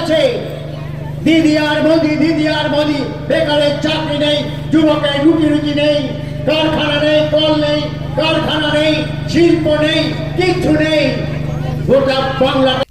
গেছে দিদি আর মোদি দিদি আর মোদি বেকারের চাকরি নেই, যুবকের রুটি রুটি নেই, কারখানা নেই, কল নেই, কারখানা নেই, শিল্প নেই, কিচ্ছু নেই। গোটা Bangla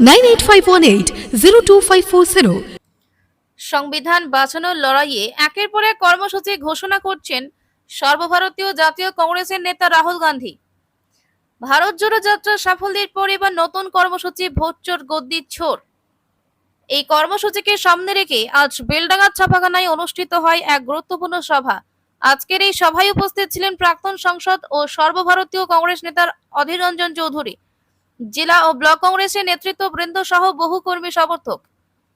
nine eight five zero two five four zero. সংবিধান বাঁচানোর লড়াইয়ে একের পর এক কর্মসূচি ঘোষণা করছেন সর্বভারতীয় জাতীয় কংগ্রেসের নেতা রাহুল গান্ধী। ভারত জোড়ো যাত্রার সাফল্যের পর এবার নতুন কর্মসূচি, ভোটচোর, গদ্দির ছোর। এই কর্মসূচিকে সামনে রেখে আজ বেলডাঙ্গার ছাপাখানায় অনুষ্ঠিত হয় এক গুরুত্বপূর্ণ সভা। আজকের এই সভায় উপস্থিত ছিলেন প্রাক্তন সংসদ ও সর্বভারতীয় কংগ্রেস নেতার অধীর রঞ্জন চৌধুরী। জেলা ও ব্লক কংগ্রেসের নেতৃত্ববৃন্দ সহ বহু কর্মী সমর্থক।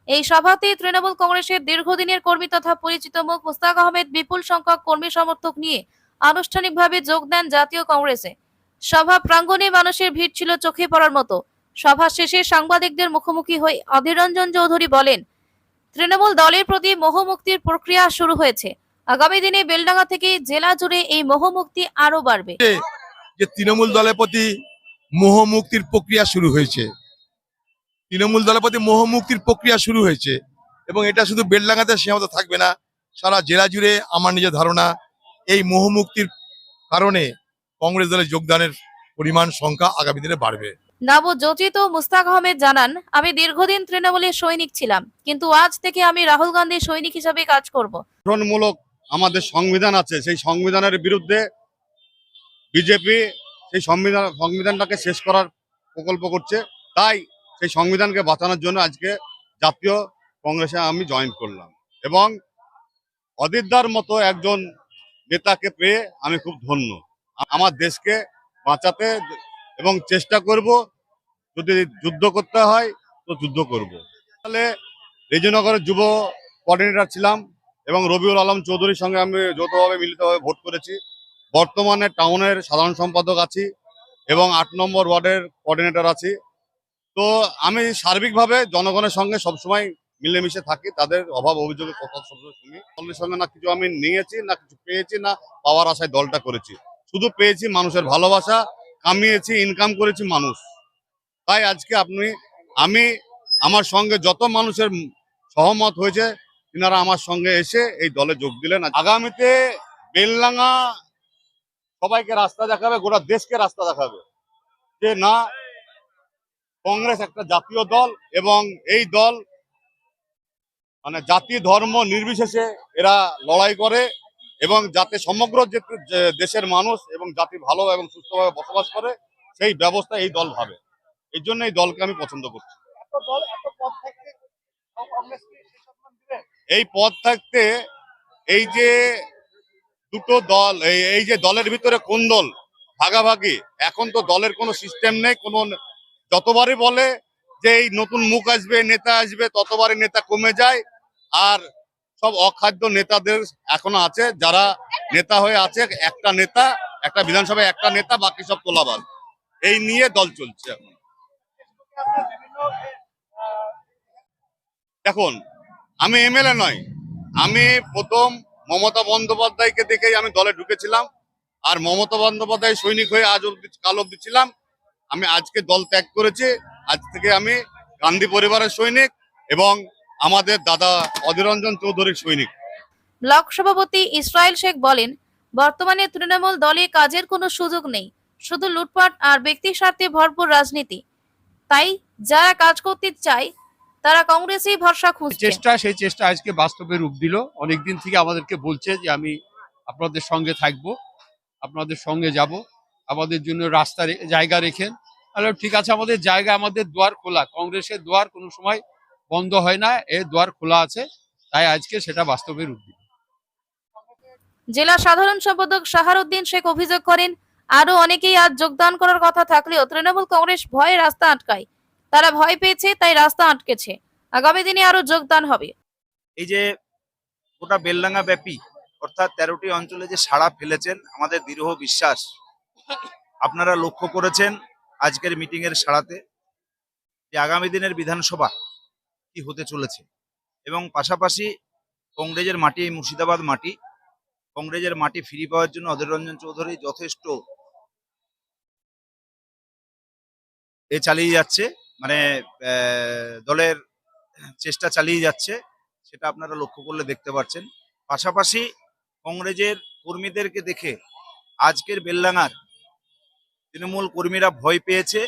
এই সভাতে তৃণমূল কংগ্রেসের দীর্ঘদিনের কর্মী তথা পরিচিত মুখ মুস্তাক আহমেদ বিপুল সংখ্যক কর্মী সমর্থক নিয়ে আনুষ্ঠানিকভাবে যোগ দেন জাতীয় কংগ্রেসে। সভা প্রাঙ্গণে মানুষের ভিড় ছিল চোখে পড়ার মতো। সভা শেষে সাংবাদিকদের মুখোমুখি হয়ে অধীর রঞ্জন চৌধুরী বলেন, তৃণমূল দলের প্রতি মোহমুক্তির প্রক্রিয়া শুরু হয়েছে। আগামী দিনে বেলডাঙ্গা থেকে জেলা জুড়ে এই মোহমুক্তি আরও বাড়বে। তৃণমূল দলের প্রতি মোহমুক্তির প্রক্রিয়া শুরু হয়েছে। তৃণমূল দলের প্রতি মোহমুক্তির প্রক্রিয়া শুরু হয়েছে এবং এটা শুধু বেলডাঙ্গাতে সীমাবদ্ধ থাকবে না সারা জেলা জুড়ে আমার নিজের ধারণা এই মোহমুক্তির কারণে কংগ্রেস দলে যোগদানের পরিমাণ সংখ্যা আগামী দিনে বাড়বে। নবযোজিত মুস্তাক আহমেদ জানান আমি দীর্ঘদিন তৃণমূলের সৈনিক ছিলাম কিন্তু আজ থেকে আমি রাহুল গান্ধীর সৈনিক হিসেবে কাজ করব। গঠনমূলক আমাদের সংবিধান আছে সেই সংবিধানের বিরুদ্ধে বিজেপি সেই সংবিধান, সংবিধানটাকে শেষ করার প্রকল্প করছে। তাই সেই সংবিধানকে বাঁচানোর জন্য আজকে জাতীয় কংগ্রেসে আমি জয়েন করলাম। এবং অদিতদার মতো একজন নেতাকে পেয়ে আমি খুব ধন্য। আমার দেশকে বাঁচাতে এবং চেষ্টা করব, যদি যুদ্ধ করতে হয় তো যুদ্ধ করব। তাহলে রেজিনগরের যুব কোঅর্ডিনেটর ছিলাম এবং রবিউল আলম চৌধুরীর সঙ্গে আমি যৌথভাবে মিলিতভাবে ভোট করেছি। বর্তমানে টাউনের সাধারণ সম্পাদক আছি এবং আট নম্বর ওয়ার্ডের কোঅর্ডিনেটর আছি। তো আমি সার্বিকভাবে জনগণের সঙ্গে সবসময় মিলেমিশে থাকি, তাদের অভাব অভিযোগের কথা সবসময় শুনি। দলের সঙ্গে না কিছু আমি নিয়েছি, না কিছু পেয়েছি, না পাওয়ার আশায় দলটা করেছি। শুধু পেয়েছি মানুষের ভালোবাসা, কামিয়েছি ইনকাম করেছি মানুষ। তাই আজকে আপনি, আমি, আমার সঙ্গে যত মানুষের সহমত হয়েছে, তিনারা আমার সঙ্গে এসে এই দলে যোগ দিলেন। আগামীতে বেললাঙ্গা সবাইকে রাস্তা দেখাবে গোটা দেশকে রাস্তা দেখাবে। যে না কংগ্রেস একটা জাতীয় দল এবং এই দল মানে জাতি ধর্ম নির্বিশেষে এরা লড়াই করে এবং যাতে সমগ্র যে দেশের মানুষ এবং জাতি ভালো এবং সুস্থভাবে বসবাস করে সেই ব্যবস্থা এই দল ভাবে। এই জন্য এই দলকে আমি পছন্দ করছি। এই পদ থাকতে এই যে দুটো দল, এই যে দলের ভিতরে কোন দল? ভাগাভাগি। এখন তো দলের কোনো সিস্টেম নেই, কোনো যতবারই বলে যে এই নতুন মুখ আসবে, নেতা আসবে, ততবারই নেতা কমে যায়। আর সব অখাদ্য নেতাদের এখনও আছে, যারা নেতা হয়ে আছে, একটা নেতা, একটা বিধানসভায় একটা নেতা, বাকি সব তোলাবাদ এই নিয়ে দল চলছে এখন। আমি এমএলএ নয়, আমি প্রথম মমতা বন্দ্যোপাধ্যায়কে দেখেই আমি দলে ঢুকেছিলাম আর মমতা বন্দ্যোপাধ্যায় সৈনিক হয়ে আজ অব্দি কাল অব্দি ছিলাম। আমি আজকে দল ত্যাগ করেছি। আজ থেকে আমি গান্ধী পরিবারের সৈনিক এবং আমাদের দাদা অধীররঞ্জন চৌধুরীর সৈনিক। ব্লক সভাপতি ইসরায়েল শেখ বলেন, বর্তমানে তৃণমূল দলে কাজের কোনো সুযোগ নেই। শুধু লুটপাট আর ব্যক্তি স্বার্থে ভরপুর রাজনীতি। তাই যারা কাজ করতে চায় তারা কংগ্রেসেই ভরসা খুঁজছে। চেষ্টা সেই চেষ্টা আজকে বাস্তবে রূপ দিল। অনেকদিন থেকে আমাদেরকে বলছে যে আমি আপনাদের সঙ্গে থাকব আপনাদের সঙ্গে যাব আমাদের জন্য রাস্তা জায়গা রেখেন। তাহলে ঠিক আছে আমাদের জায়গা আমাদের দুয়ার খোলা। কংগ্রেসের দুয়ার কোনো সময় বন্ধ হয় না এ দুয়ার খোলা আছে তাই আজকে সেটা বাস্তবে রূপ দিল। জেলা সাধারণ সম্পাদক সাহারউদ্দিন শেখ অভিযোগ করেন আরও অনেকেই আজ যোগদান করার কথা থাকলেও তৃণমূল কংগ্রেস ভয়ে রাস্তা আটকায়। তারা ভয় পেয়েছে, তাই রাস্তা আটকেছে। আগামী দিনে আরও যোগদান হবে। এই যে গোটা বেলডাঙ্গা ব্যাপী, অর্থাৎ তেরোটি অঞ্চলে যে সাড়া ফেলেছেন, আমাদের দৃঢ় বিশ্বাস। আপনারা লক্ষ্য করেছেন আজকের মিটিং এর সাড়াতে যে আগামী দিনের বিধানসভা কি হতে চলেছে। এবং পাশাপাশি কংগ্রেসের মাটি এই মুর্শিদাবাদ মাটি, কংগ্রেসের মাটি ফিরে পাওয়ার জন্য অধীর রঞ্জন চৌধুরী যথেষ্ট এ চালিয়ে যাচ্ছে। মানে দলের চেষ্টা চালিয়ে যাচ্ছে, সেটা আপনারা লক্ষ্য করলে দেখতে পাচ্ছেন। পাশাপাশি কংগ্রেসের কর্মীদেরকে দেখে আজকের বেলডাঙ্গার তৃণমূল কর্মীরা ভয় পেয়েছে,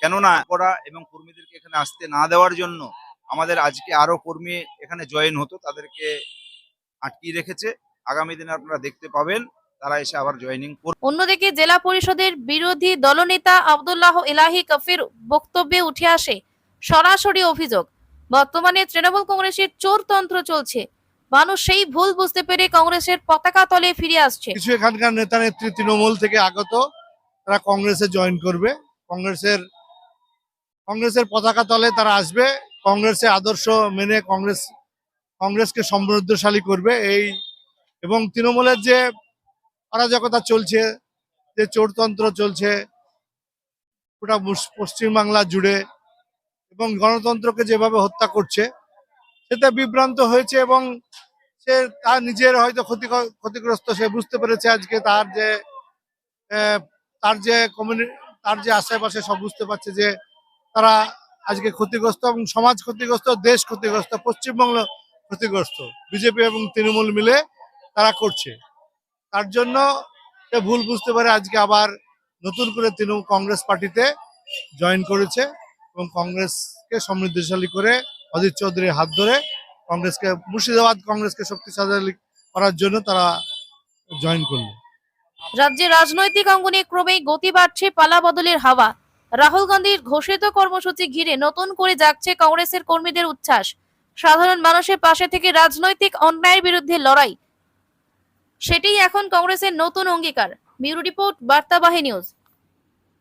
কেননা করা এবং কর্মীদেরকে এখানে আসতে না দেওয়ার জন্য আমাদের আজকে আরও কর্মী এখানে জয়েন হতো, তাদেরকে আটকিয়ে রেখেছে। আগামী দিনে আপনারা দেখতে পাবেন। তারা এসে আবার জয়েনিং করবে অন্যদিকে জেলা পরিষদের বিরোধী দলনেতা আব্দুল্লাহ এলাহি কফির বক্তব্যে উঠে আসে সরাসরি অভিযোগ বর্তমানে তৃণমূল কংগ্রেসের চোরতন্ত্র চলছে। মানুষ সেই ভুল বুঝতে পেরে কংগ্রেসের পতাকা তলে ফিরে আসছে। কিছু এখানকার নেতা নেত্রী তৃণমূল থেকে আগত তারা কংগ্রেসে জয়েন করবে। কংগ্রেসের কংগ্রেসের পতাকা তলে তারা আসবে। কংগ্রেসের আদর্শ মেনে কংগ্রেস কংগ্রেসকে সমৃদ্ধশালী করবে এই এবং তৃণমূলের যে অরাজকতা চলছে, যে চোরতন্ত্র চলছে, গোটা পশ্চিমবাংলা জুড়ে এবং গণতন্ত্রকে যেভাবে হত্যা করছে, সেটা বিভ্রান্ত হয়েছে এবং সে তার নিজের হয়তো ক্ষতি ক্ষতিগ্রস্ত, সে বুঝতে পেরেছে আজকে তার যে তার যে কমিউনি, তার যে আশেপাশে সব বুঝতে পারছে যে তারা আজকে ক্ষতিগ্রস্ত এবং সমাজ ক্ষতিগ্রস্ত, দেশ ক্ষতিগ্রস্ত পশ্চিমবঙ্গ ক্ষতিগ্রস্ত, বিজেপি এবং তৃণমূল মিলে তারা করছে। তার জন্য ভুল বুঝতে পারে আজকে আবার নতুন করে তৃণমূল কংগ্রেস পার্টিতে জয়েন করেছে এবং কংগ্রেসকে সমৃদ্ধশালী করে অজিত চৌধুরীর হাত ধরে কংগ্রেসকে মুর্শিদাবাদ কংগ্রেসকে শক্তিশালী করার জন্য তারা জয়েন করল। রাজ্যে রাজনৈতিক অঙ্গনে ক্রমেই গতি বাড়ছে পালা বদলের হাওয়া। রাহুল গান্ধীর ঘোষিত কর্মসূচি ঘিরে নতুন করে জাগছে কংগ্রেসের কর্মীদের উচ্ছ্বাস। সাধারণ মানুষের পাশে থেকে রাজনৈতিক অন্যায়ের বিরুদ্ধে লড়াই। সেটাই এখন কংগ্রেসের নতুন অঙ্গীকার। Bureau report Bartabahi news.